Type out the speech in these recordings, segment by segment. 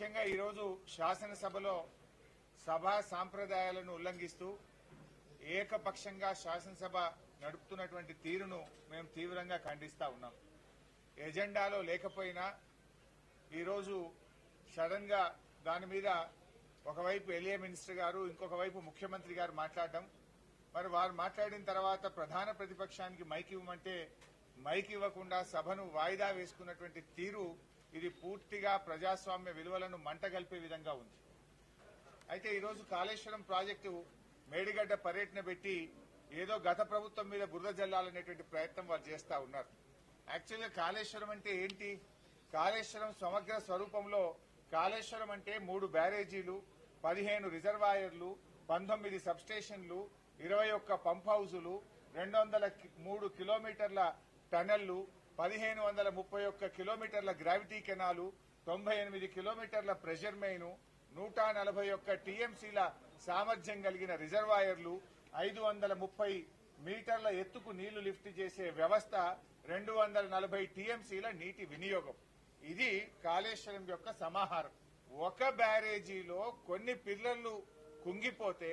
ముఖ్యంగా ఈరోజు శాసనసభలో సభా సాంప్రదాయాలను ఉల్లంఘిస్తూ ఏకపక్షంగా శాసనసభ నడుపుతున్నటువంటి తీరును మేము తీవ్రంగా ఖండిస్తా ఉన్నాం. ఎజెండాలో లేకపోయినా ఈరోజు సడన్గా దాని మీద ఒకవైపు ఎల్ఏ మినిస్టర్ గారు ఇంకొక వైపు ముఖ్యమంత్రి గారు మాట్లాడడం. మరి వారు మాట్లాడిన తర్వాత ప్రధాన ప్రతిపక్షానికి మైక్ ఇవ్వమంటే మైక్ ఇవ్వకుండా సభను వాయిదా వేసుకున్నటువంటి తీరు ఇది పూర్తిగా ప్రజాస్వామ్య విలువలను మంటగల్పే విధంగా ఉంది. అయితే ఈరోజు కాళేశ్వరం ప్రాజెక్టు మేడిగడ్డ పర్యటన పెట్టి ఏదో గత ప్రభుత్వం మీద బురద జల్లాలనేటువంటి ప్రయత్నం వారు చేస్తా ఉన్నారు. యాక్చువల్గా కాళేశ్వరం అంటే ఏంటి? కాళేశ్వరం సమగ్ర స్వరూపంలో కాళేశ్వరం అంటే మూడు బ్యారేజీలు పదిహేను రిజర్వాయర్లు పంతొమ్మిది సబ్స్టేషన్లు ఇరవై ఒక్క పంప్ హౌజులు రెండు వందల మూడు కిలోమీటర్ల టనళ్ళు పదిహేను వందల ముప్పై ఒక్క కిలోమీటర్ల గ్రావిటీ కెనాలు తొంభై ఎనిమిది కిలోమీటర్ల ప్రెషర్ మెయిన్ నూట నలభై ఒక్క టీఎంసీల సామర్థ్యం కలిగిన రిజర్వాయర్లు ఐదు వందల ముప్పై మీటర్ల ఎత్తుకు నీళ్ళు లిఫ్ట్ చేసే వ్యవస్థ రెండు వందల నలభై టీఎంసీల నీటి వినియోగం. ఇది కాళేశ్వరం యొక్క సమాహారం. ఒక బ్యారేజీలో కొన్ని పిల్లర్లు కుంగిపోతే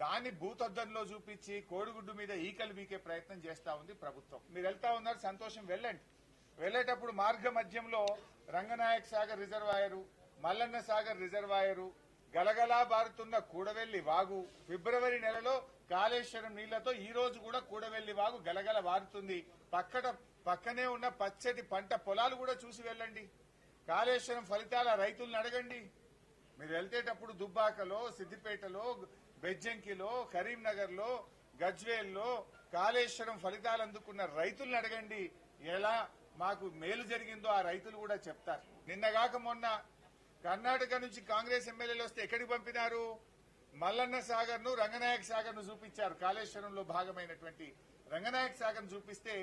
దాన్ని భూతద్దంలో చూపించి కోడిగుడ్డు మీద ఈకలు బీకే ప్రయత్నం చేస్తా ఉంది ప్రభుత్వం. మీరు వెళ్తా ఉన్నారు సంతోషం వెళ్ళండి. వెళ్ళేటప్పుడు మార్గ మధ్యంలో రంగనాయక్ సాగర్ రిజర్వాయరు మల్లన్న సాగర్ రిజర్వాయరు గలగలా బారుతున్న కూడవెల్లి వాగు. ఫిబ్రవరి నెలలో కాళేశ్వరం నీళ్ళతో ఈ రోజు కూడా కూడవెల్లి వాగు గలగల వారుతుంది. పక్కన పక్కనే ఉన్న పచ్చటి పంట పొలాలు కూడా చూసి వెళ్ళండి. కాళేశ్వరం ఫలితాల రైతులను అడగండి. మీరు వెళ్తేటప్పుడు దుబ్బాకలో సిద్దిపేటలో బెజ్జంకిలో కరీంనగర్లో గజ్వేల్లో కాళేశ్వరం ఫలితాలు అందుకున్న రైతులను అడగండి. ఎలా మాకు మేలు జరిగిందో ఆ రైతులు కూడా చెప్తారు. నిన్నగాక మొన్న కర్ణాటక నుంచి కాంగ్రెస్ ఎమ్మెల్యేలు వస్తే ఎక్కడికి పంపినారు? మల్లన్న సాగర్ను రంగనాయక సాగర్ను చూపించారు. కాళేశ్వరంలో భాగమైనటువంటి రంగనాయక సాగర్ చూపిస్తే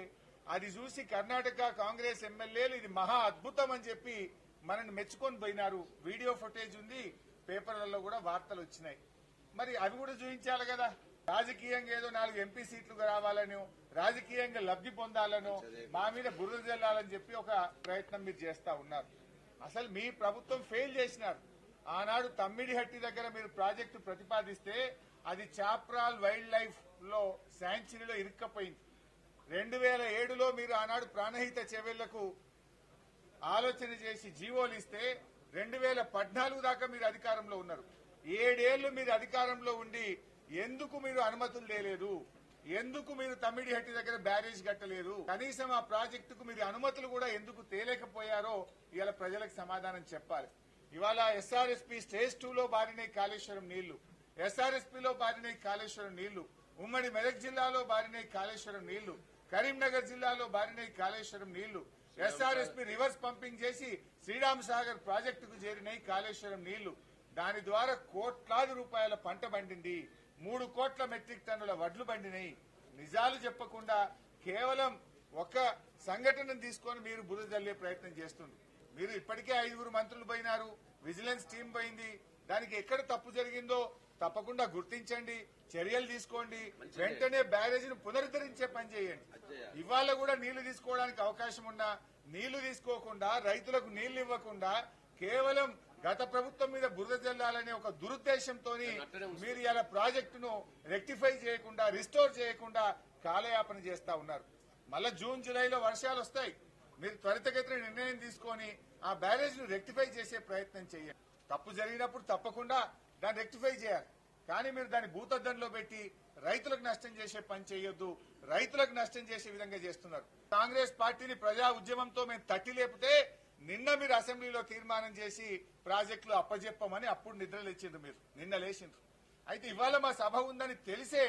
అది చూసి కర్ణాటక కాంగ్రెస్ ఎమ్మెల్యేలు ఇది మహా అద్భుతం అని చెప్పి మనల్ని మెచ్చుకొని పోయినారు. వీడియో ఫుటేజ్ ఉంది. పేపర్లలో కూడా వార్తలు వచ్చినాయి. మరి అవి కూడా చూపించాలి కదా. రాజకీయంగా ఏదో నాలుగు ఎంపీ సీట్లు రావాలనో రాజకీయంగా లబ్ధి పొందాలనో మా మీద బురద జల్లాలని చెప్పి ఒక ప్రయత్నం మీరు చేస్తా ఉన్నారు. అసలు మీ ప్రభుత్వం ఫెయిల్ చేసినారు. ఆనాడు తమ్మిడిహట్టి దగ్గర మీరు ప్రాజెక్టు ప్రతిపాదిస్తే అది చాప్రాల్ వైల్డ్ లైఫ్లో శాంచురీలో ఇరుక్కపోయింది. రెండు వేల ఏడులో మీరు ఆనాడు ప్రాణహిత చెవెళ్ళకు ఆలోచన చేసి జీవోలు ఇస్తే రెండు వేల పద్నాలుగు దాకా మీరు అధికారంలో ఉన్నారు. ఏడేళ్ళు మీరు అధికారంలో ఉండి ఎందుకు మీరు అనుమతులు లేలేదు? ఎందుకు మీరు తమ్మిడిహట్టి దగ్గర బ్యారేజ్ కట్టలేదు? కనీసం ఆ ప్రాజెక్టుకు మీరు అనుమతులు కూడా ఎందుకు తేలేకపోయారో ఇవాళ ప్రజలకు సమాధానం చెప్పాలి. ఇవాళ ఎస్ఆర్ఎస్పి స్టేజ్ టూ లో కాళేశ్వరం నీళ్ళు ఎస్ఆర్ఎస్పీలో బారినాయి కాళేశ్వరం నీళ్ళు ఉమ్మడి మెదక్ జిల్లాలో బారినై కాళేశ్వరం నీళ్ళు కరీంనగర్ జిల్లాలో బారినై కాళేశ్వరం నీళ్ళు ఎస్ఆర్ఎస్పీ రివర్స్ పంపింగ్ చేసి శ్రీరామ్ సాగర్ ప్రాజెక్టుకు చేరినాయి కాళేశ్వరం నీళ్ళు దాని ద్వారా కోట్లాది రూపాయల పంట పండింది. మూడు కోట్ల మెట్రిక్ టన్నుల వడ్లు పండినాయి. నిజాలు చెప్పకుండా కేవలం ఒక సంఘటనను తీసుకొని మీరు బురద జల్లే ప్రయత్నం చేస్తుంది మీరు ఇప్పటికే ఐదుగురు మంత్రులు పోయినారు. విజిలెన్స్ టీం పోయింది. దానికి ఎక్కడ తప్పు జరిగిందో తప్పకుండా గుర్తించండి. చర్యలు తీసుకోండి. వెంటనే బ్యారేజీని పునరుద్ధరించే పని చేయండి. ఇవాళ కూడా నీళ్ళు తీసుకోవడానికి అవకాశం ఉన్నా నీళ్ళు తీసుకోకుండా రైతులకు నీళ్ళు ఇవ్వకుండా కేవలం గత ప్రభుత్వం మీద బురద జల్లాలనే ఒక దురుద్దేశంతో మీరు ఇలా ప్రాజెక్టును రెక్టిఫై చేయకుండా రిస్టోర్ చేయకుండా కాలయాపన చేస్తా ఉన్నారు. మళ్ళా జూన్ జూలైలో వర్షాలు వస్తాయి. మీరు త్వరితగతిన నిర్ణయం తీసుకొని ఆ బ్యారేజ్ను రెక్టిఫై చేసే ప్రయత్నం చేయండి. తప్పు జరిగినప్పుడు తప్పకుండా దాన్ని రెక్టిఫై చేయాలి. కానీ మీరు దాన్ని భూతద్దంలో పెట్టి రైతులకు నష్టం చేసే పని చేయొద్దు. రైతులకు నష్టం చేసే విధంగా చేస్తున్నారు. కాంగ్రెస్ పార్టీని ప్రజా ఉద్యమంతో మేము తట్టి లేపితే నిన్న మీరు అసెంబ్లీలో తీర్మానం చేసి ప్రాజెక్టులు అప్పజెప్పమని అప్పుడు నిద్ర లేచిండ్రు మీరు. నిన్న లేచిండ్రు. అయితే ఇవాళ మా సభ ఉందని తెలిసే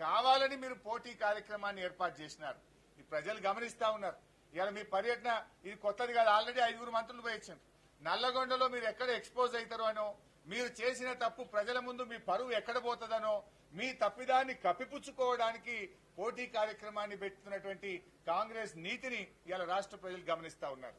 కావాలని మీరు పోటీ కార్యక్రమాన్ని ఏర్పాటు చేసినారు. ఈ ప్రజలు గమనిస్తా ఉన్నారు. ఇవాళ మీ పర్యటన ఇది కొత్తది కాదు. ఆల్రెడీ ఐదుగురు మంత్రులు పోయించారు నల్లగొండలో మీరు ఎక్కడ ఎక్స్పోజ్ అవుతారో అనో మీరు చేసిన తప్పు ప్రజల ముందు మీ పరువు ఎక్కడ పోతుందనో మీ తప్పిదాన్ని కప్పిపుచ్చుకోవడానికి పోటీ కార్యక్రమాన్ని పెట్టుతున్నటువంటి కాంగ్రెస్ నీతిని ఇవాళ రాష్ట్ర ప్రజలు గమనిస్తా ఉన్నారు.